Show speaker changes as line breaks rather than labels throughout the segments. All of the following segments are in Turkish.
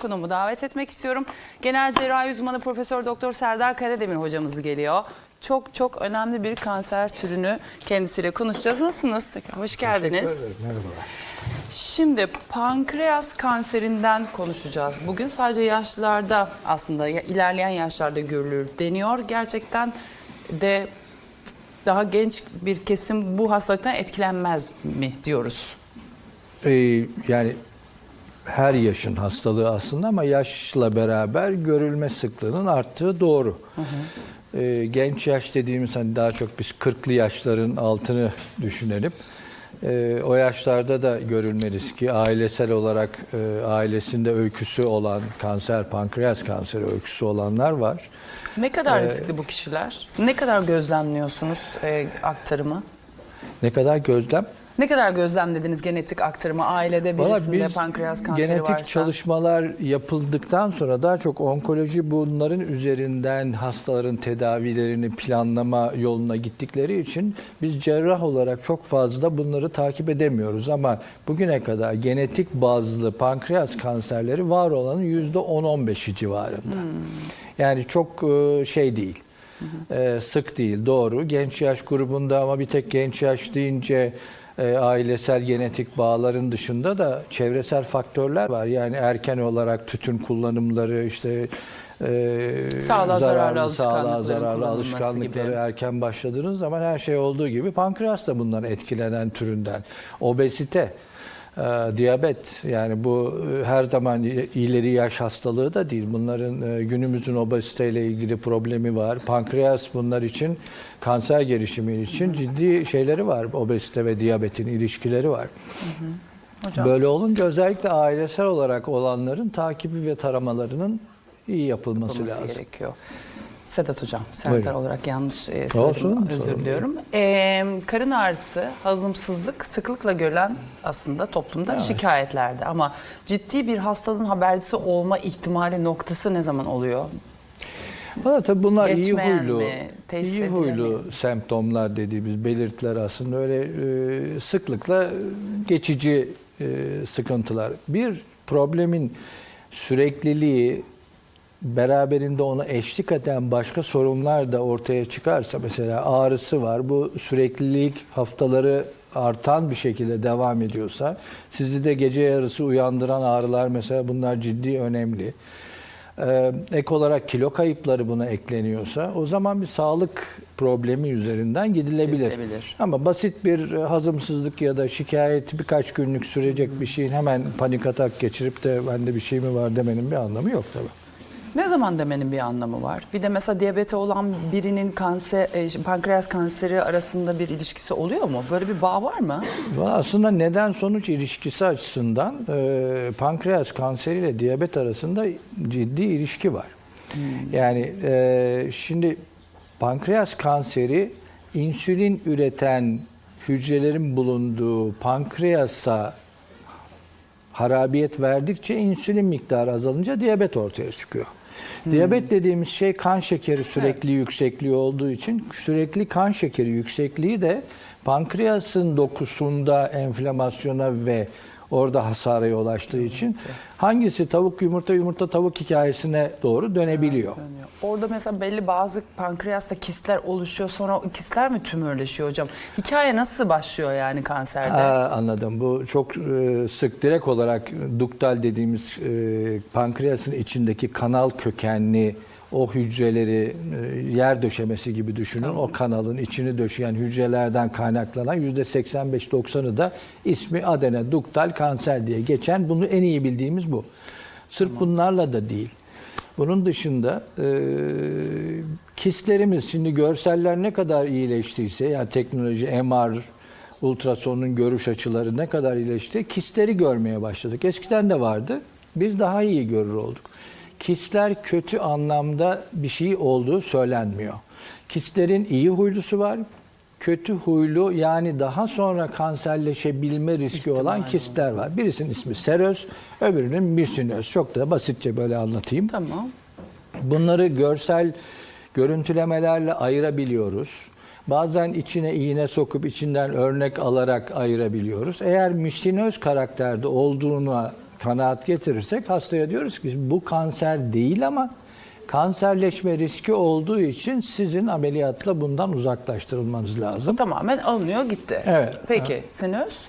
konumu davet etmek istiyorum. Genel cerrahi uzmanı Profesör Doktor Serdar Karademir hocamız geliyor. Çok çok önemli bir kanser türünü kendisiyle konuşacağız. Nasılsınız? Tekrar hoş geldiniz.
Merhabalar.
Şimdi pankreas kanserinden konuşacağız. Bugün sadece yaşlılarda aslında ilerleyen yaşlarda görülür deniyor. Gerçekten de daha genç bir kesim bu hastalıktan etkilenmez mi diyoruz.
Ee, yani her yaşın hastalığı aslında ama yaşla beraber görülme sıklığının arttığı doğru. Ee, genç yaş dediğimiz hani daha çok biz 40'lı yaşların altını düşünelim. Ee, o yaşlarda da görülme riski ailesel olarak e, ailesinde öyküsü olan kanser, pankreas kanseri öyküsü olanlar var.
Ne kadar riskli bu kişiler? Ne kadar gözlemliyorsunuz e, aktarımı?
Ne kadar gözlem?
Ne kadar gözlemlediniz genetik aktarımı ailede birisinde
biz
pankreas kanseri
genetik
varsa?
çalışmalar yapıldıktan sonra daha çok onkoloji bunların üzerinden hastaların tedavilerini planlama yoluna gittikleri için biz cerrah olarak çok fazla bunları takip edemiyoruz ama bugüne kadar genetik bazlı pankreas kanserleri var olanın %10-15'i civarında. Yani çok e, şey değil. e, sık değil doğru. Genç yaş grubunda ama bir tek genç yaş deyince e, ailesel genetik bağların dışında da çevresel faktörler var. Yani erken olarak tütün kullanımları işte e,
Sağlığa zararlı
sağlığa zararlı alışkanlıkları
gibi.
erken başladığınız zaman her şey olduğu gibi pankreas da bundan etkilenen türünden. Obezite, e, diyabet yani bu e, her zaman ileri yaş hastalığı da değil. Bunların e, günümüzün obeziteyle ilgili problemi var. Pankreas bunlar için kanser gelişimi için ciddi şeyleri var. Obezite ve diyabetin ilişkileri var.
Hocam.
Böyle olunca özellikle ailesel olarak olanların takibi ve taramalarının iyi yapılması,
yapılması
lazım.
gerekiyor. Sedat Hocam, Serdar
Buyurun.
olarak yanlış e, söyledim, özür diliyorum. E, karın ağrısı, hazımsızlık sıklıkla görülen aslında toplumda şikayetlerde. Ama ciddi bir hastalığın habercisi olma ihtimali noktası ne zaman oluyor?
Valla tabii bunlar iyi
Geçmeyen
huylu,
mi,
iyi huylu semptomlar dediğimiz belirtiler aslında öyle e, sıklıkla geçici e, sıkıntılar. Bir problemin sürekliliği beraberinde ona eşlik eden başka sorunlar da ortaya çıkarsa mesela ağrısı var bu süreklilik haftaları artan bir şekilde devam ediyorsa sizi de gece yarısı uyandıran ağrılar mesela bunlar ciddi önemli. Ee, ek olarak kilo kayıpları buna ekleniyorsa o zaman bir sağlık problemi üzerinden gidilebilir.
Gidilebilir.
Ama basit bir e, hazımsızlık ya da şikayet birkaç günlük sürecek bir şeyin hemen panik atak geçirip de bende bir şey mi var demenin bir anlamı yok tabii.
Ne zaman demenin bir anlamı var? Bir de mesela diyabeti olan birinin kanser, e, pankreas kanseri arasında bir ilişkisi oluyor mu? Böyle bir bağ var mı?
Aslında neden sonuç ilişkisi açısından e, pankreas kanseriyle diyabet arasında ciddi ilişki var. Yani e, şimdi pankreas kanseri insülin üreten hücrelerin bulunduğu pankreasa harabiyet verdikçe insülin miktarı azalınca diyabet ortaya çıkıyor. Diyabet dediğimiz şey kan şekeri sürekli yüksekliği olduğu için sürekli kan şekeri yüksekliği de pankreasın dokusunda enflamasyona ve orada hasara yol açtığı için hangisi tavuk yumurta yumurta tavuk hikayesine doğru dönebiliyor.
Orada mesela belli bazı pankreasta kistler oluşuyor sonra o kistler mi tümörleşiyor hocam? Hikaye nasıl başlıyor yani kanserde?
Aa, anladım. Bu çok e, sık direkt olarak duktal dediğimiz e, pankreasın içindeki kanal kökenli o hücreleri e, yer döşemesi gibi düşünün. O kanalın içini döşeyen hücrelerden kaynaklanan %85-90'ı da ismi adene duktal kanser diye geçen. Bunu en iyi bildiğimiz bu. Sırf bunlarla da değil. Bunun dışında e, kistlerimiz şimdi görseller ne kadar iyileştiyse yani teknoloji MR ultrasonun görüş açıları ne kadar iyileşti kistleri görmeye başladık. Eskiden de vardı. Biz daha iyi görür olduk. Kistler kötü anlamda bir şey olduğu söylenmiyor. Kistlerin iyi huylusu var. Kötü huylu yani daha sonra kanserleşebilme riski olan kistler var. Birisinin ismi seröz, öbürünün missinöz. Çok da basitçe böyle anlatayım.
Tamam.
Bunları görsel görüntülemelerle ayırabiliyoruz. Bazen içine iğne sokup içinden örnek alarak ayırabiliyoruz. Eğer missinöz karakterde olduğuna kanaat getirirsek hastaya diyoruz ki bu kanser değil ama kanserleşme riski olduğu için sizin ameliyatla bundan uzaklaştırılmanız lazım.
Tamamen alınıyor gitti.
Evet.
Peki sinüs?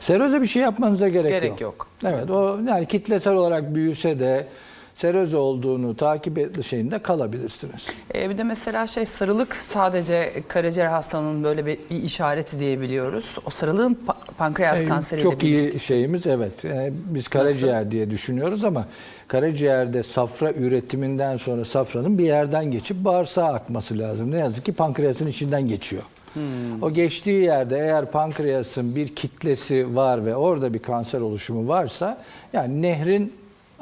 Seroze bir şey yapmanıza gerek,
Gerek
yok.
yok.
Evet o yani kitlesel olarak büyüse de seroz olduğunu takip ettiği şeyinde kalabilirsiniz.
Ee, bir de mesela şey sarılık sadece karaciğer hastalığının böyle bir, işareti diyebiliyoruz. O sarılığın pa- pankreas
Ee,
kanseriyle
Çok iyi
ilişkisi.
şeyimiz evet. Ee, biz karaciğer diye düşünüyoruz ama karaciğerde safra üretiminden sonra safranın bir yerden geçip bağırsağa akması lazım. Ne yazık ki pankreasın içinden geçiyor.
Hmm.
O geçtiği yerde eğer pankreasın bir kitlesi var ve orada bir kanser oluşumu varsa yani nehrin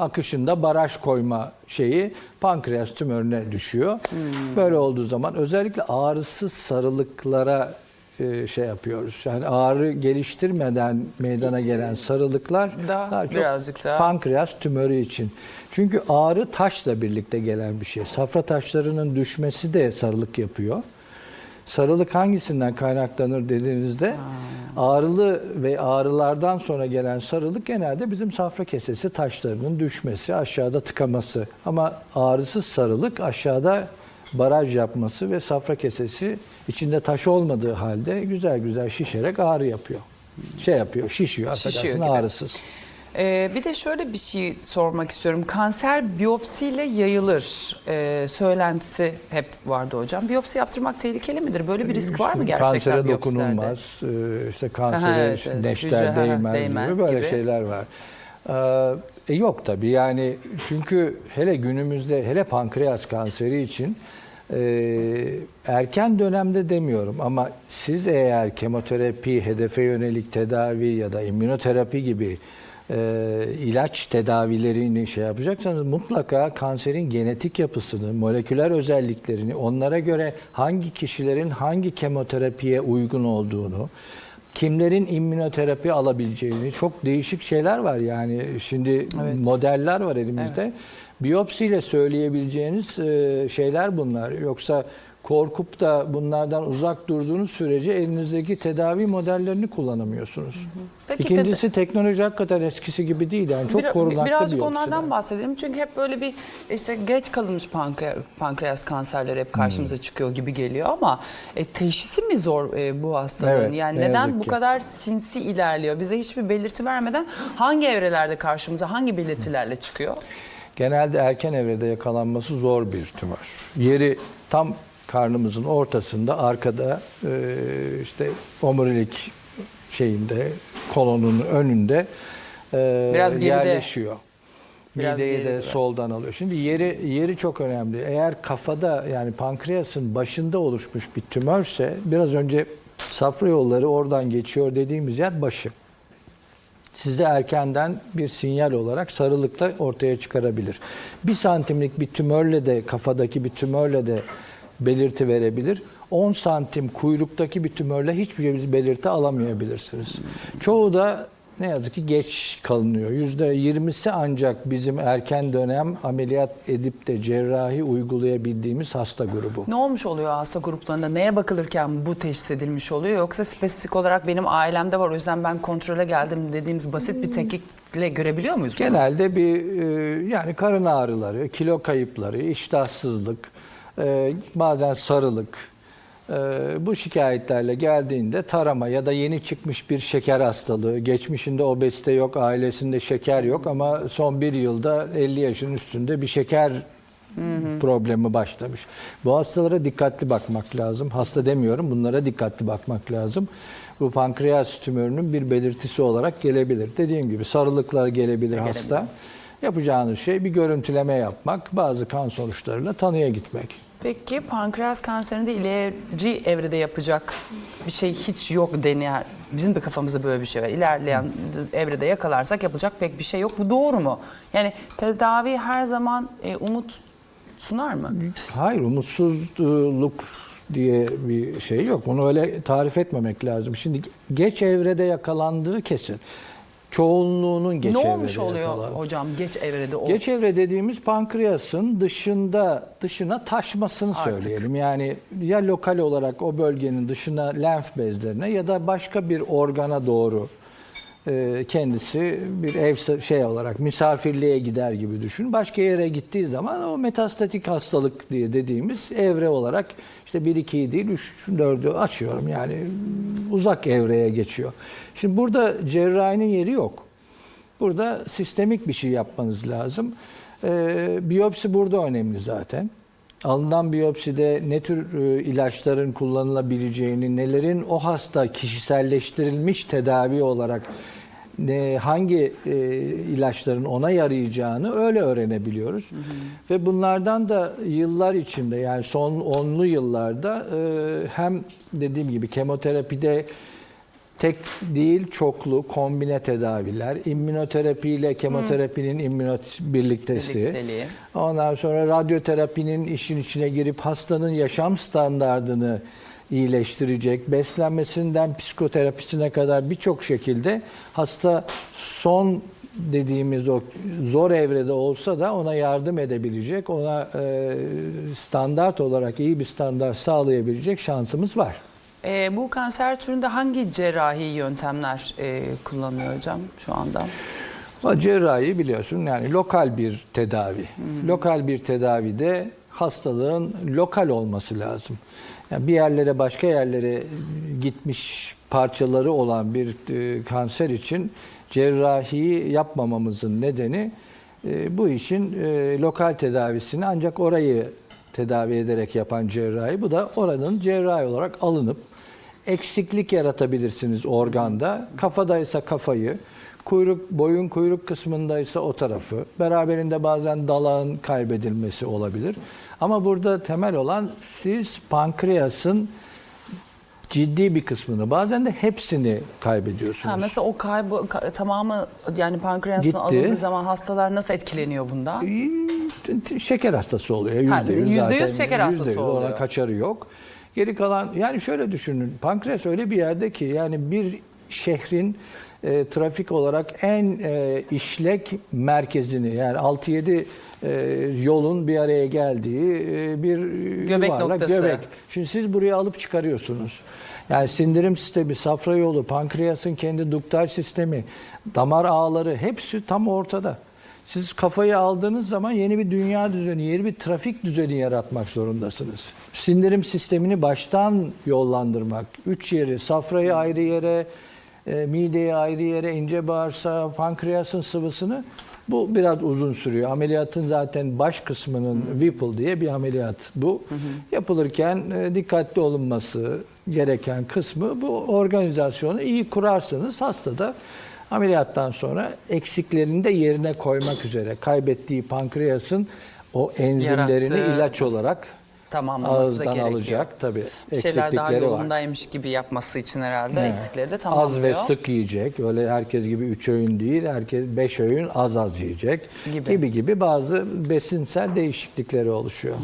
akışında baraj koyma şeyi pankreas tümörüne düşüyor.
Hmm.
Böyle olduğu zaman özellikle ağrısız sarılıklara e, şey yapıyoruz. Yani ağrı geliştirmeden meydana gelen sarılıklar
Daha
daha çok
birazcık daha-
pankreas tümörü için. Çünkü ağrı taşla birlikte gelen bir şey. Safra taşlarının düşmesi de sarılık yapıyor. Sarılık hangisinden kaynaklanır dediğinizde ağrılı ve ağrılardan sonra gelen sarılık genelde bizim safra kesesi taşlarının düşmesi, aşağıda tıkaması. Ama ağrısız sarılık aşağıda baraj yapması ve safra kesesi içinde taş olmadığı halde güzel güzel şişerek ağrı yapıyor. Şey yapıyor, şişiyor,
Şişiyor
affedersin, ağrısız.
Ee, bir de şöyle bir şey sormak istiyorum. Kanser biyopsiyle yayılır e, söylentisi hep vardı hocam. Biyopsi yaptırmak tehlikeli midir? Böyle bir risk var mı gerçekten
Kansere
biyopsilerde?
dokunulmaz, e, işte kansere
Aha, evet, evet.
neşter
Hücre,
değmez,
değmez
gibi böyle
gibi.
şeyler var. Ee, e, yok tabii yani çünkü hele günümüzde hele pankreas kanseri için e, erken dönemde demiyorum ama siz eğer kemoterapi, hedefe yönelik tedavi ya da immünoterapi gibi e, ilaç tedavilerini şey yapacaksanız mutlaka kanserin genetik yapısını, moleküler özelliklerini, onlara göre hangi kişilerin hangi kemoterapiye uygun olduğunu, kimlerin immünoterapi alabileceğini çok değişik şeyler var yani şimdi modeller var elimizde. Biyopsiyle söyleyebileceğiniz e, şeyler bunlar. Yoksa korkup da bunlardan uzak durduğunuz sürece elinizdeki tedavi modellerini kullanamıyorsunuz.
Peki,
İkincisi teknoloji hakikaten eskisi gibi değil. Yani çok
Bir-
korunaklı
Birazcık
biyopsiler.
onlardan bahsedelim. Çünkü hep böyle bir işte geç kalınmış pankreas, pankreas kanserleri hep karşımıza
Hmm.
çıkıyor gibi geliyor ama e, teşhisi mi zor e, bu hastalığın?
Evet,
yani
ne
neden bu
ki.
kadar sinsi ilerliyor? Bize hiçbir belirti vermeden hangi evrelerde karşımıza hangi belirtilerle çıkıyor?
Genelde erken evrede yakalanması zor bir tümör. Yeri tam karnımızın ortasında arkada e, işte omurilik şeyinde kolonun önünde e,
Biraz geride.
yerleşiyor.
Biraz
Mideyi de soldan alıyor. Şimdi yeri yeri çok önemli. Eğer kafada yani pankreasın başında oluşmuş bir tümörse biraz önce safra yolları oradan geçiyor dediğimiz yer başı size erkenden bir sinyal olarak sarılıkla ortaya çıkarabilir. Bir santimlik bir tümörle de kafadaki bir tümörle de belirti verebilir. 10 santim kuyruktaki bir tümörle hiçbir belirti alamayabilirsiniz. Çoğu da ne yazık ki geç kalınıyor. %20'si ancak bizim erken dönem ameliyat edip de cerrahi uygulayabildiğimiz hasta grubu.
Ne olmuş oluyor hasta gruplarında? Neye bakılırken bu teşhis edilmiş oluyor? Yoksa spesifik olarak benim ailemde var o yüzden ben kontrole geldim dediğimiz basit bir tetkikle görebiliyor muyuz bunu?
Genelde bir e, yani karın ağrıları, kilo kayıpları, iştahsızlık, e, bazen sarılık e, bu şikayetlerle geldiğinde tarama ya da yeni çıkmış bir şeker hastalığı, geçmişinde obezite yok, ailesinde şeker yok ama son bir yılda 50 yaşın üstünde bir şeker problemi başlamış. Bu hastalara dikkatli bakmak lazım. Hasta demiyorum, bunlara dikkatli bakmak lazım. Bu pankreas tümörünün bir belirtisi olarak gelebilir. Dediğim gibi sarılıklar gelebilir hasta. Yapacağınız şey bir görüntüleme yapmak, bazı kan sonuçlarıyla tanıya gitmek.
Peki pankreas kanserinde ileri evrede yapacak bir şey hiç yok deniyor. Bizim de kafamızda böyle bir şey var. İlerleyen evrede yakalarsak yapılacak pek bir şey yok. Bu doğru mu? Yani tedavi her zaman e, umut sunar mı?
Hayır, umutsuzluk diye bir şey yok. Bunu öyle tarif etmemek lazım. Şimdi geç evrede yakalandığı kesin. Çoğunluğunun geç
ne
evrede
olmuş oluyor
yakalandığı.
hocam geç evrede? O...
Geç evre dediğimiz pankreasın dışında dışına taşmasını
Artık.
söyleyelim. Yani ya lokal olarak o bölgenin dışına lenf bezlerine ya da başka bir organa doğru e, kendisi bir ev şey olarak misafirliğe gider gibi düşün. Başka yere gittiği zaman o metastatik hastalık diye dediğimiz evre olarak işte 1 2'yi değil 3 4'ü açıyorum. Yani uzak evreye geçiyor. Şimdi burada cerrahinin yeri yok. Burada sistemik bir şey yapmanız lazım. Ee, biyopsi burada önemli zaten. Alınan biyopside ne tür e, ilaçların kullanılabileceğini, nelerin o hasta kişiselleştirilmiş tedavi olarak ne, hangi e, ilaçların ona yarayacağını öyle öğrenebiliyoruz. Ve bunlardan da yıllar içinde yani son onlu yıllarda e, hem dediğim gibi kemoterapide tek değil çoklu kombine tedaviler, immünoterapiyle kemoterapinin immünot birliktesi.
Birlikteliği.
Ondan sonra radyoterapinin işin içine girip hastanın yaşam standardını iyileştirecek, beslenmesinden psikoterapisine kadar birçok şekilde hasta son dediğimiz o zor evrede olsa da ona yardım edebilecek, ona e, standart olarak iyi bir standart sağlayabilecek şansımız var.
Ee, bu kanser türünde hangi cerrahi yöntemler e, kullanıyor hocam şu anda?
Cerrahi biliyorsun yani lokal bir tedavi. Lokal bir tedavide hastalığın lokal olması lazım. Yani bir yerlere başka yerlere gitmiş parçaları olan bir e, kanser için cerrahi yapmamamızın nedeni e, bu işin e, lokal tedavisini ancak orayı tedavi ederek yapan cerrahi. Bu da oranın cerrahi olarak alınıp eksiklik yaratabilirsiniz organda. Kafadaysa kafayı, kuyruk boyun kuyruk kısmındaysa o tarafı. Beraberinde bazen dalağın kaybedilmesi olabilir. Ama burada temel olan siz pankreasın ciddi bir kısmını bazen de hepsini kaybediyorsunuz.
Ha, mesela o kaybı ka- tamamı yani pankreasın alındığı zaman hastalar nasıl etkileniyor bundan?
şeker hastası oluyor.
Ha,
Yüzde yüz
yüzde yüz şeker hastası
Yüzde yüz,
oluyor.
Oradan kaçarı yok. Geri kalan yani şöyle düşünün. Pankreas öyle bir yerde ki yani bir şehrin e, trafik olarak en e, işlek merkezini yani 6-7 e, yolun bir araya geldiği e, bir
Göbek
yuvarlak
noktası.
göbek. Şimdi siz buraya alıp çıkarıyorsunuz. Yani sindirim sistemi, safra yolu, pankreasın kendi duktal sistemi, damar ağları hepsi tam ortada. Siz kafayı aldığınız zaman yeni bir dünya düzeni, yeni bir trafik düzeni yaratmak zorundasınız. Sindirim sistemini baştan yollandırmak. Üç yeri, safrayı ayrı yere, e, mideyi ayrı yere, ince bağırsağı, pankreasın sıvısını bu biraz uzun sürüyor. Ameliyatın zaten baş kısmının Whipple diye bir ameliyat bu. Yapılırken e, dikkatli olunması gereken kısmı bu organizasyonu iyi kurarsanız hastada ameliyattan sonra eksiklerini de yerine koymak üzere kaybettiği pankreasın o enzimlerini
Yarattığı-
ilaç olarak
Tamamlaması da
ağızdan
gerekiyor.
alacak tabii
Bir şeyler daha
eksiklikleri var.
yolundaymış gibi yapması için herhalde
Evet.
eksikleri de
Az
tamamlıyor.
ve sık yiyecek. Öyle herkes gibi üç öğün değil, herkes beş öğün az az yiyecek.
Gibi.
Gibi gibi, bazı besinsel değişiklikleri oluşuyor.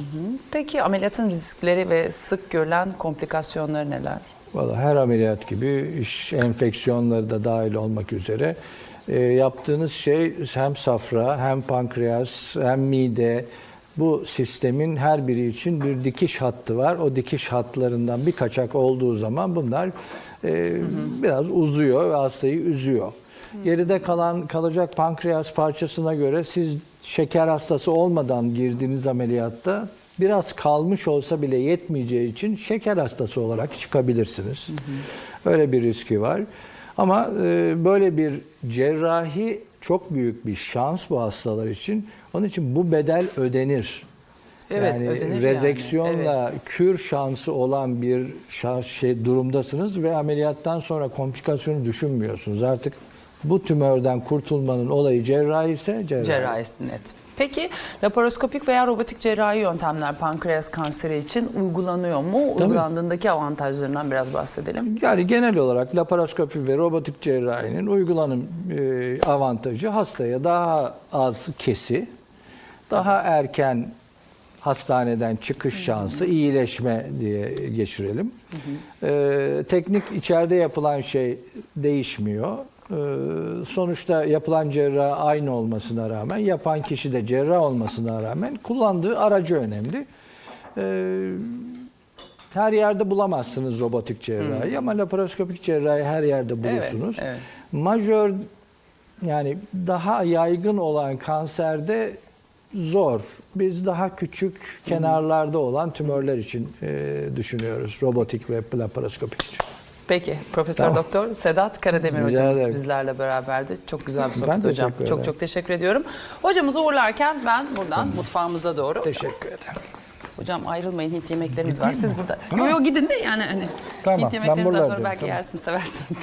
Peki ameliyatın riskleri ve sık görülen komplikasyonları neler?
Vallahi her ameliyat gibi iş enfeksiyonları da dahil olmak üzere e, yaptığınız şey hem safra hem pankreas hem mide bu sistemin her biri için bir dikiş hattı var. O dikiş hatlarından bir kaçak olduğu zaman bunlar e, biraz uzuyor ve hastayı üzüyor. Geride kalan kalacak pankreas parçasına göre siz şeker hastası olmadan girdiğiniz ameliyatta biraz kalmış olsa bile yetmeyeceği için şeker hastası olarak çıkabilirsiniz. Öyle bir riski var. Ama e, böyle bir cerrahi çok büyük bir şans bu hastalar için. Onun için bu bedel ödenir.
Evet,
yani
ödenir yani.
rezeksiyonla kür şansı olan bir şans, şey durumdasınız ve ameliyattan sonra komplikasyonu düşünmüyorsunuz. Artık bu tümörden kurtulmanın olayı cerrahi ise cerrahi.
Cerrahisi net. Peki laparoskopik veya robotik cerrahi yöntemler pankreas kanseri için uygulanıyor mu? Uygulandığındaki avantajlarından biraz bahsedelim.
Yani genel olarak laparoskopi ve robotik cerrahinin uygulanım e, avantajı hastaya daha az kesi, daha erken hastaneden çıkış şansı, iyileşme diye geçirelim. E, teknik içeride yapılan şey değişmiyor. E, sonuçta yapılan cerrah aynı olmasına rağmen, yapan kişi de cerrah olmasına rağmen kullandığı aracı önemli. E, her yerde bulamazsınız robotik cerrahi ama laparoskopik cerrahi her yerde bulursunuz.
evet.
Majör yani daha yaygın olan kanserde zor. Biz daha küçük kenarlarda olan tümörler için e, düşünüyoruz. Robotik ve laparoskopik için.
Peki Profesör
Tamam.
Doktor Sedat Karademir
Rica
hocamız
ederim.
bizlerle beraberdi. Çok güzel bir sohbet
teşekkür
hocam.
ederim.
Çok çok teşekkür ediyorum. Hocamızı uğurlarken ben buradan mutfağımıza doğru.
Teşekkür ederim.
Hocam ayrılmayın Hint yemeklerimiz var. Siz burada. Yok yok gidin de yani hani
Tamam,
Hint
ben
sonra belki
tamam.
yersiniz seversiniz.